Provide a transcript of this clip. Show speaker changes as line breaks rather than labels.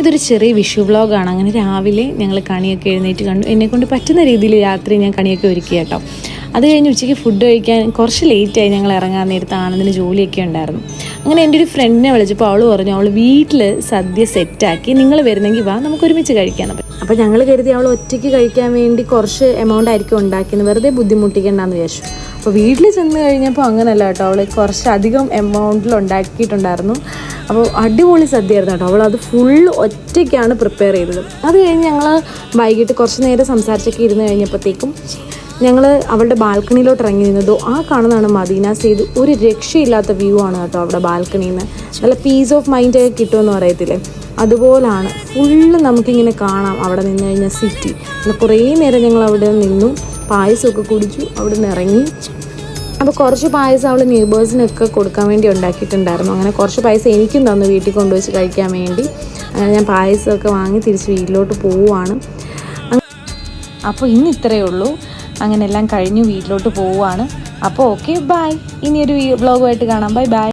ഇതൊരു ചെറിയ വിഷു വ്ളോഗാണ്. അങ്ങനെ രാവിലെ ഞങ്ങൾ കണിയൊക്കെ എഴുന്നേറ്റ് കണ്ടു. എന്നെക്കൊണ്ട് പറ്റുന്ന രീതിയിൽ രാത്രി ഞാൻ കണിയൊക്കെ ഒരുക്കി കേട്ടോ. അത് കഴിഞ്ഞ് ഉച്ചയ്ക്ക് ഫുഡ് കഴിക്കാൻ കുറച്ച് ലേറ്റായി ഞങ്ങൾ ഇറങ്ങാൻ നേരത്ത് ആനന്ദിന് ജോലിയൊക്കെ ഉണ്ടായിരുന്നു. അങ്ങനെ എന്റെ ഒരു ഫ്രണ്ടിനെ വിളിച്ചപ്പോൾ അവൾ പറഞ്ഞു അവൾ വീട്ടിൽ സദ്യ സെറ്റാക്കി നിങ്ങൾ വരുന്നെങ്കിൽ വാ നമുക്ക് ഒരുമിച്ച് കഴിക്കാൻ. അപ്പോൾ ഞങ്ങൾ കരുതി അവൾ ഒറ്റയ്ക്ക് കഴിക്കാൻ വേണ്ടി കുറച്ച് എമൗണ്ട് ആയിരിക്കും ഉണ്ടാക്കിയെന്ന് വെറുതെ ബുദ്ധിമുട്ടിക്കണ്ടെന്ന് വിചാരിച്ചു. അപ്പോൾ വീട്ടിൽ ചെന്ന് കഴിഞ്ഞപ്പോൾ അങ്ങനെയല്ല കേട്ടോ. അവൾ കുറച്ചധികം എമൗണ്ടിൽ ഉണ്ടാക്കിയിട്ടുണ്ടായിരുന്നു. അപ്പോൾ അടിപൊളി സദ്യയായിരുന്നു കേട്ടോ. അവൾ അത് ഫുൾ ഒറ്റയ്ക്കാണ് പ്രിപ്പയർ ചെയ്തത്. അത് കഴിഞ്ഞ് ഞങ്ങൾ വൈകിട്ട് കുറച്ച് നേരം സംസാരിച്ചൊക്കെ ഇരുന്ന് കഴിഞ്ഞപ്പോഴത്തേക്കും ഞങ്ങൾ അവളുടെ ബാൽക്കണിയിലോട്ട് ഇറങ്ങി നിന്നതോ. ആ കാണുന്നതാണ് മദീന സെയ്ത് ഒരു രക്ഷയില്ലാത്ത വ്യൂ ആണ് കേട്ടോ അവിടെ ബാൽക്കണിയിൽ നിന്ന് നല്ല പീസ് ഓഫ് മൈൻഡ് ഒക്കെ കിട്ടുമെന്ന് പറയത്തില്ലേ? അതുപോലാണ് ഫുള്ള് നമുക്കിങ്ങനെ കാണാം അവിടെ നിന്ന് കഴിഞ്ഞാൽ സിറ്റി കുറേ നേരം ഞങ്ങൾ അവിടെ നിന്നു പായസമൊക്കെ കുടിച്ചു അവിടെ നിന്ന് ഇറങ്ങി. അപ്പോൾ കുറച്ച് പായസം അവൾ നെയ്ബേഴ്സിനൊക്കെ കൊടുക്കാൻ വേണ്ടി ഉണ്ടാക്കിയിട്ടുണ്ടായിരുന്നു. അങ്ങനെ കുറച്ച് പായസം എനിക്കും തന്നു വീട്ടിൽ കൊണ്ടുവച്ച് കഴിക്കാൻ വേണ്ടി. അങ്ങനെ ഞാൻ പായസമൊക്കെ വാങ്ങി തിരിച്ച് വീട്ടിലോട്ട് പോവുകയാണ് അപ്പോൾ ഇന്ന് ഇത്രയേ ഉള്ളൂ. അങ്ങനെ എല്ലാം കഴിഞ്ഞു വീട്ടിലോട്ട് പോവുകയാണ് അപ്പോൾ ഓക്കെ ബായ് ഇനിയൊരു വ്ലോഗുമായിട്ട് കാണാം. Bye bye